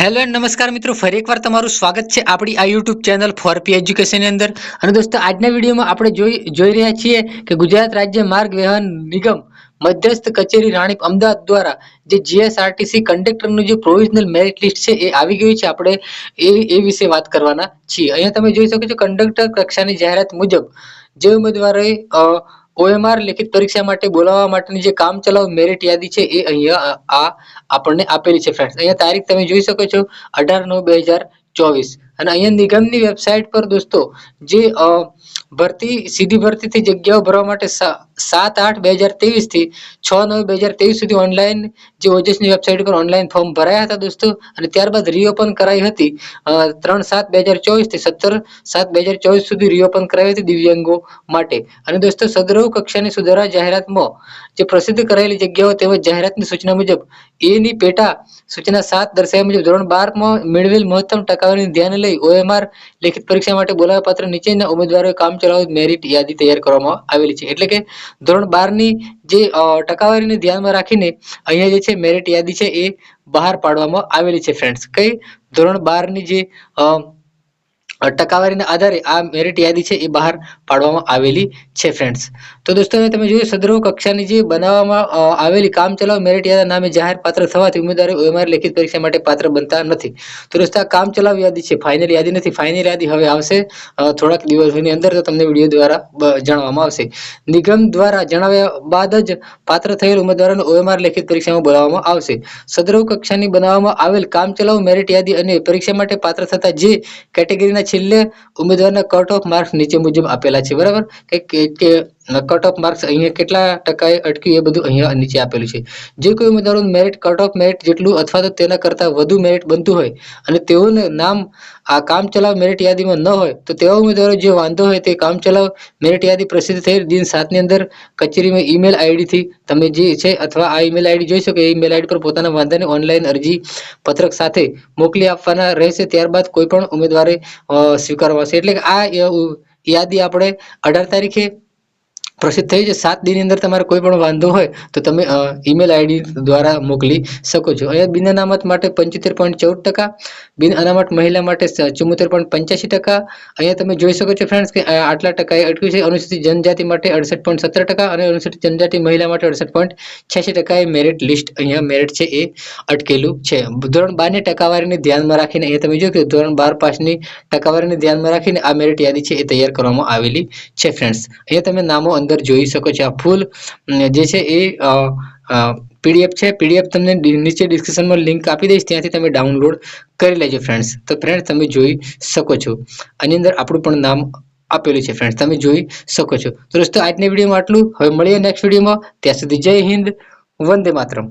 Hello and નમસ્કાર મિત્રો, ફરી એકવાર તમારું સ્વાગત છે આપણી આ યુટ્યુબ ચેનલ ફોર પી એજ્યુકેશનની અંદર. અને દોસ્તો, આજના વિડીયોમાં આપણે જોઈ જોઈ રહ્યા છીએ કે ગુજરાત રાજ્ય માર્ગ વ્યવહાર નિગમ, મધ્યસ્થ કચેરી રાણીપ અમદાવાદ દ્વારા જે જીએસઆરટીસી કંડક્ટરનું જે પ્રોવિઝનલ મેરિટ લિસ્ટ છે એ આવી ગયું છે આપણે એ એ વિશે વાત કરવાના છીએ. અહીંયા તમે જોઈ શકો છો કંડક્ટર કક્ષાની જાહેરાત મુજબ જે ઉમેદવારોએ ઓએમઆર લેખિત પરીક્ષા માટે બોલાવવા માટેની જે કામ ચલાવ મેરિટ યાદી છે, એ અહીંયા આ આપણને આપેલી છે ફ્રેન્ડ્સ અહીંયા તારીખ તમે જોઈ શકો છો, અઢાર નવ બે હજાર ચોવીસ. અને અહીંયા નિગમની વેબસાઇટ પર દોસ્તો, જે ભરતી, સીધી ભરતીથી જગ્યાઓ ભરવા માટે સાત આઠ બે હજાર તેવીસથી છ નવ બે હજાર તેવીસ સુધી ઓનલાઈન જે ઓજસની વેબસાઇટ પર ઓનલાઈન ફોર્મ ભરાયા હતા દોસ્તો, અને ત્યારબાદ રીઓપન કરાઈ હતી. ત્રણ સાત બે હજાર ચોવીસથી સત્તર સાત બે હજાર ચોવીસ સુધી રીઓપન કરાવી હતી દિવ્યાંગો માટે. અને દોસ્તો સદરવ કક્ષાની સુધારા જાહેરાતમાં જે પ્રસિદ્ધ કરાયેલી જગ્યાઓ તેમજ જાહેરાતની સૂચના મુજબ એની પેટા સૂચના સાત દર્શાવ્યા મુજબ ધોરણ બારમાં મેળવેલ મહત્તમ ટકાવારીને ધ્યાને લઈ ઓએમઆર લેખિત પરીક્ષા માટે બોલાવ્યા પાત્ર નીચેના ઉમેદવારોએ કામ ચલાવ મેરિટ યાદી તૈયાર કરવામાં આવેલી છે. એટલે કે ધોરણ બારની જે ટકાવારીને ધ્યાનમાં રાખીને અહીંયા જે છે મેરિટ યાદી છે એ બહાર પાડવામાં આવેલી છે ફ્રેન્ડ્સ કઈ ધોરણ બારની જે ટકાવારીના આધારે આ મેરિટ યાદી છે એ બહાર પાડવામાં આવેલી છે ફ્રેન્ડ્સ તો દોસ્તો તમે જોયું સદ્રહ કક્ષાની જે બનાવવામાં આવેલી કામ ચલાવ મેરિટ યાદી નામે જાહેર પાત્ર થવાથી ઉમેદવારો ઓએમઆર લેખિત પરીક્ષા માટે પાત્ર બનતા નથી. તો દોસ્તો, આ કામ ચલાવ યાદી છે ફાઇનલ યાદી નથી. ફાઇનલ યાદી હવે આવશે થોડાક દિવસોની અંદર તો તમને વીડિયો દ્વારા જણાવવામાં આવશે. નિગમ દ્વારા જણાવ્યા બાદ જ પાત્ર થયેલ ઉમેદવારોને ઓએમઆર લેખિત પરીક્ષામાં બોલાવવામાં આવશે. સદ્રહ કક્ષાની બનાવવામાં આવેલ કામચલાઉ મેરિટ યાદી અને પરીક્ષા માટે પાત્ર થતા જે કેટેગરીના છેલ્લે ઉમેદવારના કટ ઓફ માર્ક્સ નીચે મુજબ આપેલા છે. બરાબર? કે કટ ઓફ માર્ક્સ અહીંયા કેટલા ટકાએ અટક્યું એ બધું અહીંયા નીચે આપેલું છે. જે કોઈ ઉમેદવારોનું મેરિટ કટ ઓફ મેરિટ જેટલું અથવા તો તેના કરતાં વધુ મેરિટ બનતું હોય અને તેઓને નામ આ કામચલાઉ મેરિટ યાદીમાં ન હોય તો તેવા ઉમેદવારો જે વાંધો હોય તે કામચલાઉ મેરિટ યાદી પ્રસિદ્ધ થઈ દિન સાતની અંદર કચેરીમાં ઈમેલ આઈડીથી તમે જે છે અથવા આ ઈમેલ આઈડી જોઈ શકો, એ ઈમેલ આઈડી પર પોતાના વાંધાને ઓનલાઈન અરજી પત્રક સાથે મોકલી આપવાના રહેશે. ત્યારબાદ કોઈ પણ ઉમેદવારે સ્વીકારવાશે સ્વીકારવા એટલે કે આ યાદી આપણે અઢાર તારીખે પ્રસિદ્ધ થઈ છે. સાત દિનની અંદર તમારે કોઈ પણ વાંધો હોય તો તમે ઈમેલ આઈડી દ્વારા મોકલી શકો છો. અહીંયા બિન અનામત માટે પંચોતેર પોઈન્ટ ચૌદ ટકા, બિન અનામત મહિલા માટે ચુમ્મોતેર પોઈન્ટ પંચ્યાસી ટકા. અહીંયા તમે જોઈ શકો છો ફ્રેન્ડ્સ કે આટલા ટકાએ અટક્યું છે. અનુસૂચિત જનજાતિ માટે અડસઠ પોઈન્ટ સત્તર ટકા અને અનુસૂચિત જનજાતિ મહિલા માટે અડસઠ પોઈન્ટ છ્યાસી ટકાએ મેરિટ લિસ્ટ અહીંયા મેરિટ છે એ અટકેલું છે. ધોરણ બારની ટકાવારીને ધ્યાનમાં રાખીને અહીંયા તમે જોયું કે ધોરણ બાર પાસની ટકાવારીને ધ્યાનમાં રાખીને આ મેરિટ યાદી છે એ તૈયાર કરવામાં આવેલી છે ફ્રેન્ડ્સ અહીંયા તમે નામો અંદર જોઈ શકો છો આ ફૂલ. જે છે એ પીડીએફ છે. પીડીએફ તમને નીચે ડિસ્ક્રિપ્શનમાં લિંક આપી દઈશ. ત્યાંથી તમે ડાઉનલોડ કરી લેજો ફ્રેન્ડ્સ. તો ફ્રેન્ડ તમે જોઈ શકો છો. આની અંદર આપણું પણ નામ આપેલું છે ફ્રેન્ડ્સ. તમે જોઈ શકો છો. તો દોસ્તો, આજની વિડીયોમાં આટલું. હવે મળીએ નેક્સ્ટ વિડીયોમાં. ત્યાં સુધી જય હિન્દ. વંદે માતરમ.